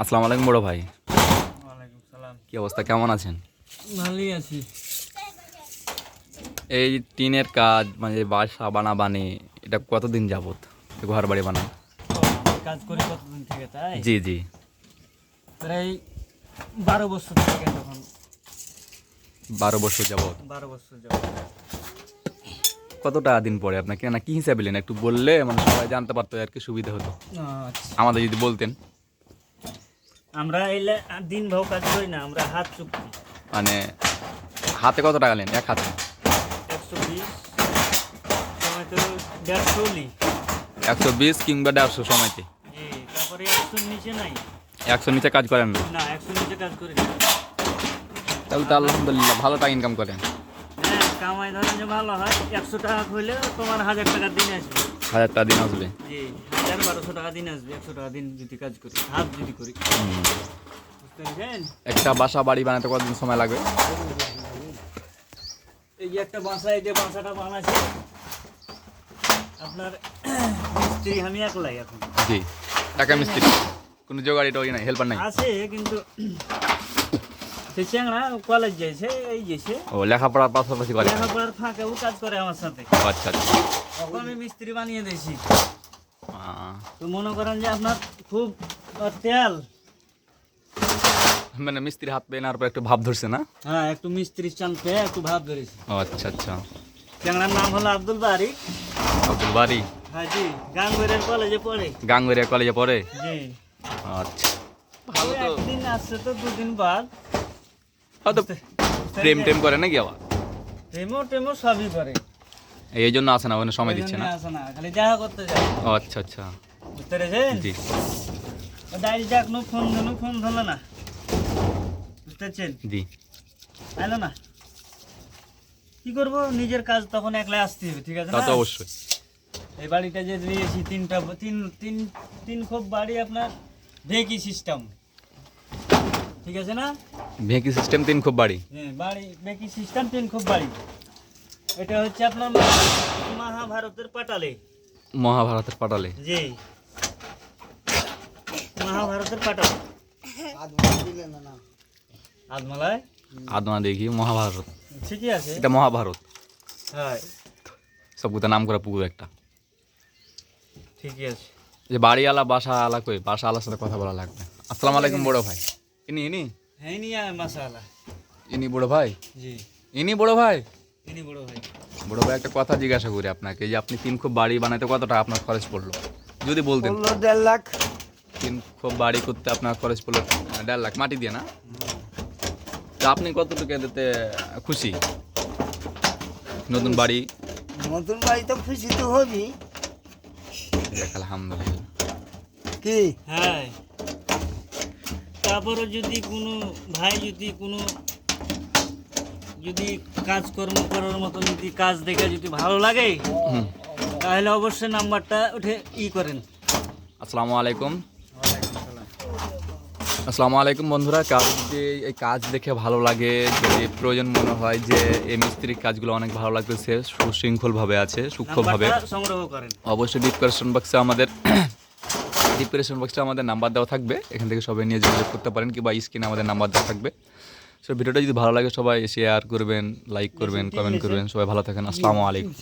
আসসালামু আলাইকুম বড় ভাই। কি অবস্থা? কেমন আছেন? ভালোই আছি। এই টিনের কাজ মানে বাসা বানা বানি এটা কতদিন যাবত? ঘর বাড়ি বানান। আমি কাজ করি কতদিন থেকে তাই? জি জি। প্রায় বারো বছর থেকে তখন বারো বছর যাবত? বারো বছর যাব কতটা দিন পরে আপনাকে? না কি হিসাবে নেন একটু বললে মানে সবাই জানতে পারতো আর কি সুবিধা হতো। আচ্ছা। আমাদের যদি বলতেন। আমরা এলে দিন ভাও কাজ করি না আমরা হাত চুক্তি। মানে হাতে কত টাকা নেন? এক হাতে? একশো বিশ সময় তো দেড়শো লি। একশো বিশ কিংবা দেড়শো সময়তে তারপরে একশোর নিচে নাই। একশো নিচে কাজ করেন না? না একশোর নিচে কাজ করি না। তাহলে তো আলহামদুলিল্লাহ ভালো টাকা ইনকাম করেন। হ্যাঁ কামাই ধরেন যে ভালো হয় একশো টাকা হইলে তোমার হাজার টাকা দিন আসবে। হাজার টাকা দিন আসবে। জি। হাজার বারোশো টাকা দিন আসবে একশো টাকা দিন যদি কাজ করি হাত যদি করি। একটা বাসা বাড়ি বানাতে কতদিন সময় লাগবে? এই যে একটা বাসা এই যে বাসাটা বানাচ্ছে আপনার মিস্ত্রি আমি একলাই এখন। জি টাকা মিস্ত্রি কোনো জোগাড়ি টোগাড়ি নাই হেল্পার নাই। আছে কিন্তু সে চ্যাংড়া কলেজ যাইছে এই যাইছে। ও লেখাপড়ার পাশাপাশি করে। লেখাপড়ার ফাঁকেও কাজ করে আমার সাথে। আচ্ছা আচ্ছা। আমি মিস্ত্রি বানিয়ে দিয়েছি। তো মনে করেন যে আপনার খুব তেল। মানে মিস্ত্রি হাত পেয়ে নেওয়ার পর একটু ভাব ধরছে না? হ্যাঁ একটু মিস্ত্রি চান পেয়ে একটু ভাব ধরেছি। ও আচ্ছা আচ্ছা। চ্যাংড়ার নাম হলো আব্দুল বারি। আব্দুল বাড়ি হ্যাঁ জি গাঙ্গুরের কলেজে পড়ে। গাঙ্গুরিয়া কলেজে পড়ে? জি। আচ্ছা। ভালো তো। একদিন আসছে তো দুদিন বাদ। প্রেম টেম করে নাকি আবার? টেমো টেমো সবই করে। এই জন্য আসে না ওখানে সময় দিচ্ছে না। খালি দেখা করতে যায়। ও আচ্ছা আচ্ছা। বুঝতে পেরেছেন? জি। ডাইরি যাক নো ফোন ধরো ফোন ধরলো না। বুঝতে পারছেন জি। আইলো না? কি করব? নিজের কাজ তখন একলাই আসতে হবে ঠিক আছে তা তো অবশ্যই। এই বাড়িটা যে দিয়েছি তিনটা তিন তিন তিন খোপ বাড়ি আপনার ভেকি সিস্টেম ঠিক আছে না? ভেকি সিস্টেম তিন খুব বাড়ি। হ্যাঁ বাড়ি ভেকি সিস্টেম তিন খোপ বাড়ি। এটা হচ্ছে আপনার মহাভারতের পাটালে। মহাভারতের পাটালে। জি। মহাভারতের পাটালে। আদমালায় আদমা দেখি মহাভারত। ঠিকই আছে। এটা মহাভারত। হ্যাঁ। সব কোথাও নাম করা পুকুর একটা। ঠিকই আছে। যে বাড়িওয়ালা বাসা আলা কই? বাসা আলার সাথে কথা বলা লাগবে। আসসালামু আলাইকুম বড় ভাই। ইনি ইনি? হ্যাঁ নিয়ে মাসালা ইনি বড় ভাই? জি। ইনি বড় ভাই? ইনি বড় ভাই। একটা কথা জিজ্ঞাসা করি আপনাকে যে আপনি তিন খুব বাড়ি বানাতে কত টাকা আপনার খরচ পড়ল? যদি বলতেন। দেড় লাখ। তিন খুব বাড়ি করতে আপনার খরচ পড়ল দেড় লাখ মাটি দিয়ে না? তা আপনি কতটুকু এতে খুশি? নতুন বাড়ি? নতুন বাড়ি তো খুশি তো হবি। দেখ আলহামদুলিল্লাহ। কি? হ্যাঁ। তারপরে যদি কোনো ভাই যদি কোনো যদি কাজকর্ম করার মতো যদি কাজ দেখে যদি ভালো লাগে তাহলে অবশ্যই নাম্বারটা উঠে ই করেন। আসসালামু আলাইকুম। আসসালামু আলাইকুম বন্ধুরা কারও যদি এই কাজ দেখে ভালো লাগে যদি প্রয়োজন মনে হয় যে এই মিস্ত্রির কাজগুলো অনেক ভালো লাগতেছে সুশৃঙ্খলভাবে আছে সূক্ষ্মভাবে সংগ্রহ করেন। অবশ্যই ডিসক্রিপশন বক্সে আমাদের ডিসক্রিপশন বক্সে আমাদের নাম্বার দেওয়া থাকবে। এখান থেকে সবাই নিয়ে যোগাযোগ করতে পারেন কিংবা স্ক্রিনে আমাদের নাম্বার দেওয়া থাকবে। সো ভিডিওটা যদি ভালো লাগে সবাই শেয়ার করবেন লাইক করবেন কমেন্ট করবেন সবাই ভালো থাকেন আসসালামু আলাইকুম।